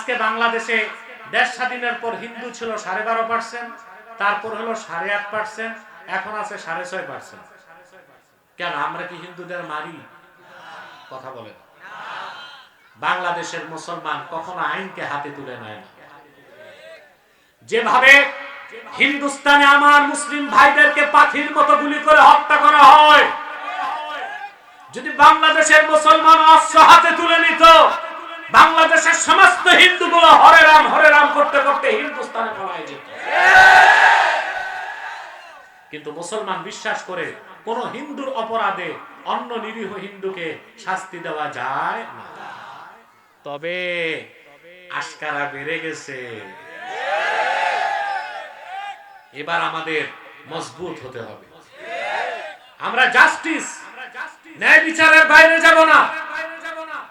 আজকে বাংলাদেশে দেশ স্বাধীনের পর হিন্দু ছিল সাড়ে বারো পার্সেন্ট তারপর হলো সাড়ে আট পার্সেন্ট এখন আছে সাড়ে ছয় পার্সেন্ট কেন, আমরা কি হিন্দুদের মারি? কথা বলেন। বাংলাদেশের মুসলমান কখনো আইনকে হাতে তুলে নেয় যেভাবে হিন্দুস্তানে আমার মুসলিম ভাইদেরকে পাখির মতো গুলি করে হত্যা করা হয়, যদি বাংলাদেশের মুসলমান অস্ত্র হাতে তুলে নিত সমস্ত হিন্দুগুলো হরে রাম হরে রাম করতে করতে হিন্দুস্তানে পলায় যেত। কিন্তু মুসলমান বিশ্বাস করে কোন হিন্দুর অপরাধে অন্য নিরীহ হিন্দুকে শাস্তি দেওয়া যায় না। তবে আস্কারা বেড়ে গেছে। এবার আমাদের মজবুত হতে হবে। আমরা জাস্টিস ন্যায় বিচারের বাইরে যাব না।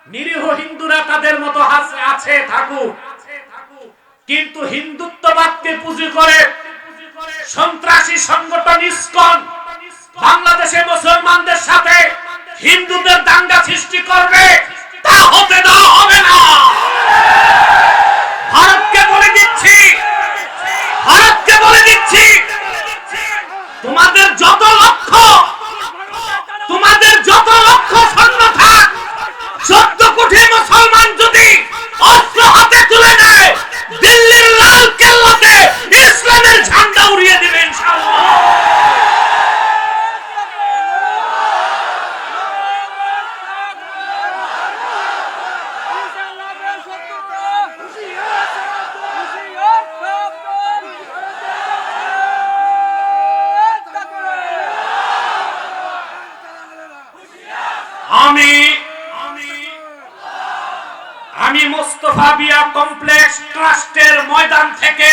নিরীহ হিন্দুরা তাদের মতো আছে, থাকুক। কিন্তু হিন্দুত্ববাদকে পুঁজি করে সন্ত্রাসী সংগঠন ইসকন বাংলাদেশে মুসলমানদের সাথে হিন্দুদের দাঙ্গা সৃষ্টি করবে তা হতে দেওয়া হবে না ভারতকে বলে দিচ্ছি ভারতকে বলে দিচ্ছি তোমাদের যত লক্ষ্য তোমাদের যত লক্ষ্য সৈন্য থাক চোদ্দ কোটি মুসলমান যদি অস্ত্র হাতে তুলে নেয় দিল্লির লাল কেল্লাতে ইসলামের ঝান্ডা উড়িয়ে দিবে ইনশাআল্লাহ আমি আমি মোস্তফা বিয়া কমপ্লেক্স ট্রাস্টের ময়দান থেকে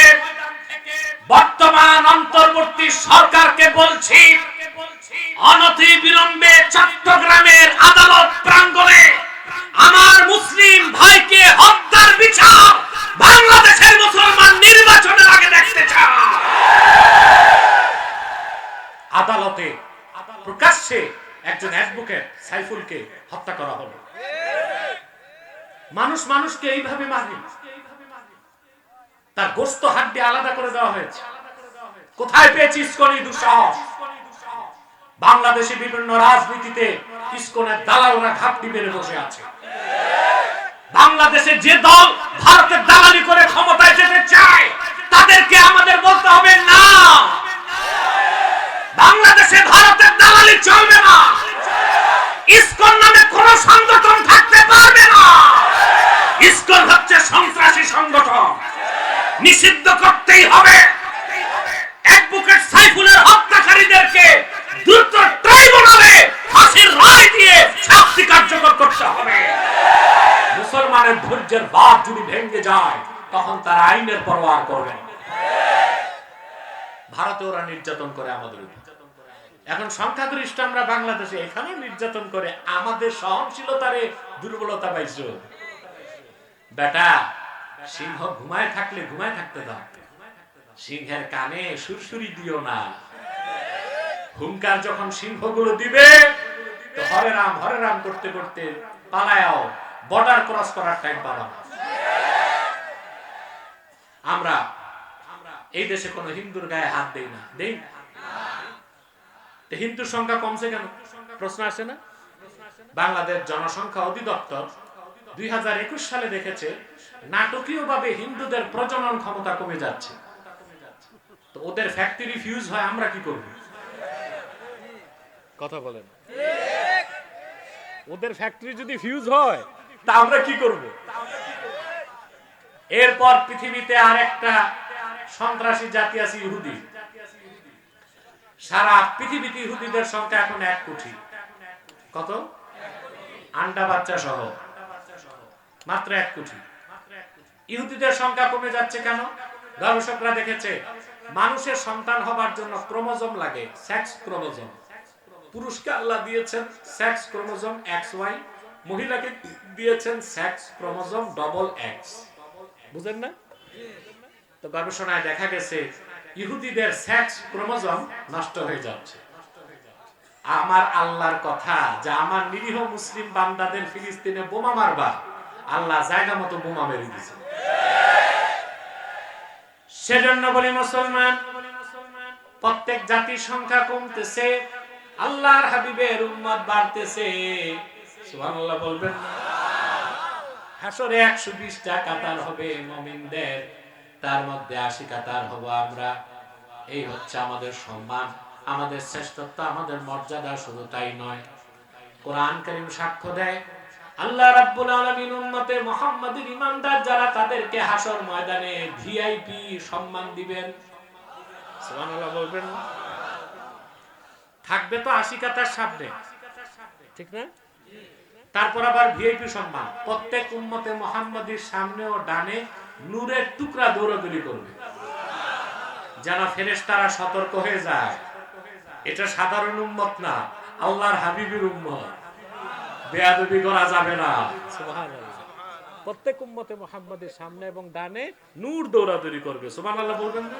বর্তমান অন্তর্বর্তী সরকারকে বলছি, অনতি বিলম্বে চট্টগ্রামের আদালত প্রাঙ্গণে আমার মুসলিম ভাইকে হত্যার বিচার বাংলাদেশের মুসলমান নির্বাচনের আগে দেখতে চায় আদালতে প্রকাশ্যে একজন অ্যাডভোকেট সাইফুলকে হত্যা করা হলো। মানুষ মানুষকে এইভাবে মারে। তার গোস্ত হাড্ডি আলাদা করে দেওয়া হয়েছে। কোথায় পেয়েছি ইস্কনি দুঃসাহস? বাংলাদেশে বিভিন্ন রাজনীতিতে ইস্কনের দালালরা ঘাপটি বেড়ে বসে আছে। বাংলাদেশে যে দল ভারতের দালালি করে ক্ষমতায় যেতে চায়, তাদেরকে আমাদের বলতে হবে না। বাংলাদেশে ভারতের দালালি চলবে না। ইস্কন নামে কোন সংগঠন না ইসকন হচ্ছে সন্ত্রাসী সংগঠন। নিষিদ্ধ করতেই হবে। সাইফুলের হত্যাকারীদেরকে দ্রুত ট্রাইব্যুনালে ফাঁসির রায় দিয়ে শাস্তি কার্যকর করতে হবে। মুসলমানের ধৈর্যের যদি ভেঙে যায়, তখন তারা আইনের পরোয়া করবে। ভারতে ওরা নির্যাতন করে আমাদের এখন সংখ্যাগরিষ্ঠ আমরা বাংলাদেশে এখানে নির্যাতন করে আমাদের সহনশীলতারে দুর্বলতা পাইছ বেটা, সিংহ ঘুমায় থাকলে ঘুমায় থাকতে দাও। সিংহের কানে সুরসুরি দিও না। হুঙ্কার যখন সিংহগুলো দিবে হরে রাম হরে রাম করতে করতে পালায়াও বর্ডার ক্রস করার টাইম পাবা না। আমরা এই দেশে কোনো হিন্দুর গায়ে হাত দেই না। দেই হিন্দুর সংখ্যা কমছে কেন? প্রশ্ন আসে না? বাংলাদেশ জনসংখ্যা অধিদপ্তর দুই হাজার একুশ সালে দেখেছে নাটকীয়ভাবে হিন্দুদের প্রজনন ক্ষমতা কমে যাচ্ছে। তো ওদের ফ্যাক্টরি ফিউজ হয় আমরা কি করব? কথা বলেন। ওদের ফ্যাক্টরি যদি ফিউজ হয় তা আমরা কি করব? এরপর পৃথিবীতে আর একটা সন্ত্রাসী জাতি আছে ইহুদি। সারা পৃথিবীতে ইহুদিদের সংখ্যা এখন এক কোটি। কত? আন্ডা বাচ্চা সহ। মাত্র এক কোটি। ইহুদিদের সংখ্যা কমে যাচ্ছে কেন? গবেষকরা দেখেছে, মানুষের সন্তান হবার জন্য ক্রোমোজোম লাগে, সেক্স ক্রোমোজোম। পুরুষকে আল্লাহ দিয়েছেন সেক্স ক্রোমোজোম এক্স ওয়াই, মহিলাকে দিয়েছেন সেক্স ক্রোমোজোম ডবল এক্স। বুঝেন না? তো গবেষণায় দেখা গেছে, ইহুদিদের সেক্স ক্রোমোজোম নষ্ট হয়ে যাচ্ছে। আমার আল্লাহর কথা, যে আমার নিরীহ মুসলিম বান্দাদের ফিলিস্তিনে বোমা মারবা আল্লাহ জায়গা মতো বোমা মেরে দিছে সেজন্য বলি মুসলমান, প্রত্যেক জাতির সংখ্যা কমতেছে, আল্লাহর হাবিবের উম্মত বাড়তেছে। সুবহানাল্লাহ বলবেন হাসরে একশো বিশটা কাতার হবে মমিনদের, তার মধ্যে আশি কাতার হব আমরা। এই হচ্ছে আমাদের সম্মান, আমাদের শ্রেষ্ঠত্ব, আমাদের মর্যাদা শুধু তাই নয়। কোরআন করিম সাক্ষ্য দেয় আল্লাহ রাব্বুল আলামিন উম্মতে মুহাম্মাদের ইমানদার যারা তাদেরকে হাসর ময়দানে ভিআইপি সম্মান দিবেন। সুবহানাল্লাহ বলবেন না? থাকবে তো আশি কাতার সামনে। ঠিক না? তারপর আবার ভিআইপি সম্মান। প্রত্যেক উম্মতে মোহাম্মদীর সামনে ও ডানে নূরের টুকরা দৌড়াদৌড়ি করবে। যেন ফেরেশতারা সতর্ক হয়ে যায়। এটা সাধারণ উম্মত না আল্লাহর হাবিবের উম্মত। বেয়াদবি করা যাবে না। প্রত্যেক উম্মতে মোহাম্মদের সামনে এবং ডানে নূর দৌড়াদৌড়ি করবে। সুবহানাল্লাহ বলবেন না?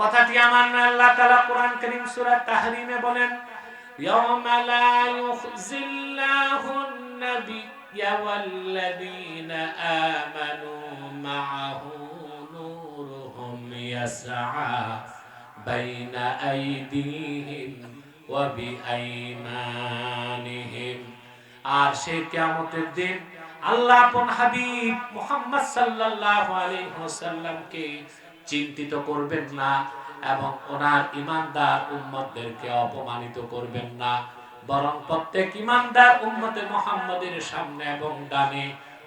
কথাটি আমার না আল্লাহ তাআলা কোরআন কারীম সূরা তাহরিমে বলেন ইয়াওমা লা ওয়াল্লাযীনা আমানু মা'আহু নূরুহুম ইয়াসআ বাইনা আইদিহিম ওয়া বিআইমানিহিম আর সে কিয়ামতের দিন আল্লাহ হাবিব মুহাম্মদ সাল্লাল্লাহু আলাইহি ওয়াসাল্লামকে চিন্তিত করবেন না এবং ওনার ইমানদার উম্মতদেরকে অপমানিত করবেন না। বরং প্রত্যেক ইমানদার উম্মতে মুহাম্মদের সামনে এবং ডানে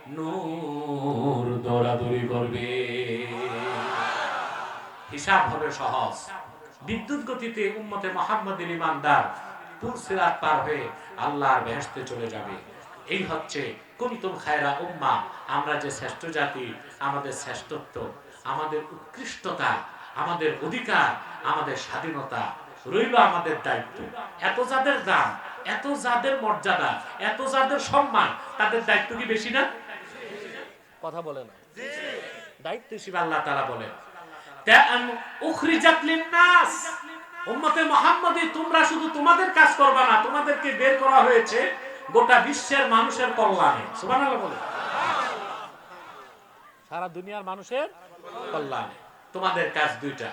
নূর দৌড়াদৌড়ি করবে। হিসাব হবে সহজ। বিদ্যুৎ গতিতে উম্মতে মোহাম্মদের ইমানদার পুরসিরাত পার হয়ে আল্লাহর বেহেশতে চলে যাবে। এই হচ্ছে কুনতুম খায়রা উম্মা আমরা যে শ্রেষ্ঠ জাতি আমাদের শ্রেষ্ঠত্ব আমাদের উৎকৃষ্টতা আমাদের অধিকার আমাদের স্বাধীনতা রইল আমাদের দায়িত্ব। এত যাদের দাম এত যাদের মর্যাদা এত যাদের সম্মান তাদের দায়িত্ব কি বেশি না? কথা বলে না। দায়িত্ব হিসেবে আল্লাহ তারা বলেন তোমরা শুধু তোমাদের কাজ করবা না, তোমাদেরকে বের করা হয়েছে গোটা বিশ্বের মানুষের কল্যাণে। সুবহানাল্লাহ বলে সারা দুনিয়ার মানুষের কল্যাণে। তোমাদের কাজ দুইটা।